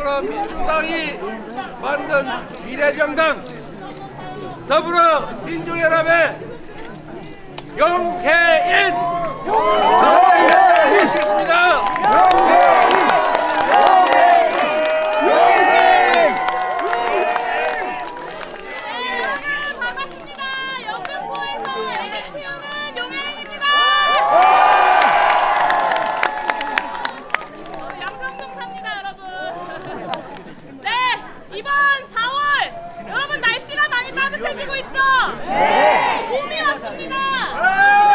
더불어민주당이 만든 미래정당 더불어민주연합의 영혜인 모시겠습니다. 네, 반갑습니다. 영등포에서 예배 피우는 용혜인입니다. 양평동 삽니다, 여러분. 네, 이번 4월 여러분 날씨가 따뜻해지고 있죠? 네. 봄이 왔습니다.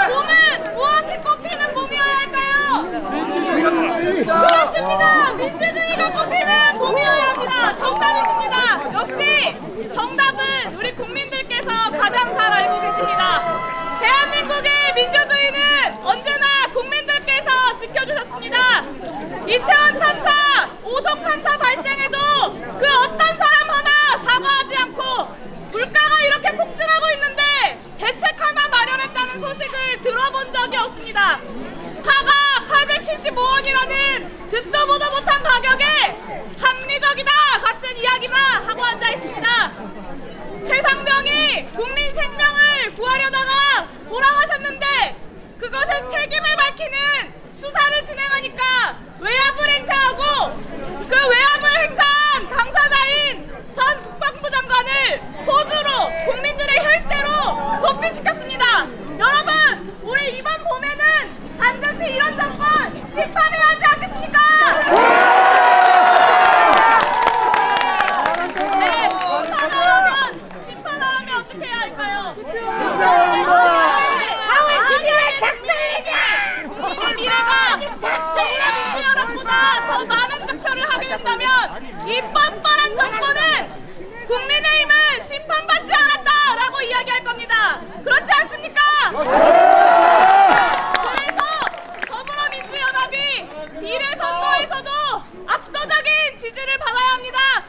봄은 무엇이 꽃피는 봄이어야 할까요? 그렇습니다. 민주주의가 꽃피는 봄이어야 합니다. 정답이십니다. 역시 정답은 우리 국민들께서 가장 잘 알고 계십니다. 대한민국의 민주주의는 언제나 국민들께서 지켜주셨습니다. 이태원 참사, 오송 참사 발생해도 그 어떤 사람 하나 사과하지 않고 물가가 이렇게 폭등하고 있는데 대책 하나 마련했다는 소식을 들어본 적이 없습니다. 파가 875원이라는 듣도 보도 못한 가격에 합리적이다 같은 이야기만 하고 앉아 있습니다. 최상병이 국민 생명을 구하려다가 돌아가셨는데 그것의 책임을 밝히는 수사를 진행하니까 외압을 행사하고 그 외압을 행사한 당사자인 전 국방부 장관을 호주로 국민들의 혈세로 도피시켰습니다. 여러분, 우리 이번 봄에는 반드시 이런 정권 심판해야 하지 않겠습니까? 네, 심판하려면 심판하려면 어떻게 해야 할까요? 4월 12일 작성이자 국민의 미래가 더불어민주연합보다 더 많은 득표를 하게 된다면 이 뻔뻔한 정권은 국민의힘은 심판받지 않았다라고 이야기할 겁니다. 그렇지 않습니까? 그래서 더불어민주연합이 비례 선거에서도 압도적인 지지를 받아야 합니다.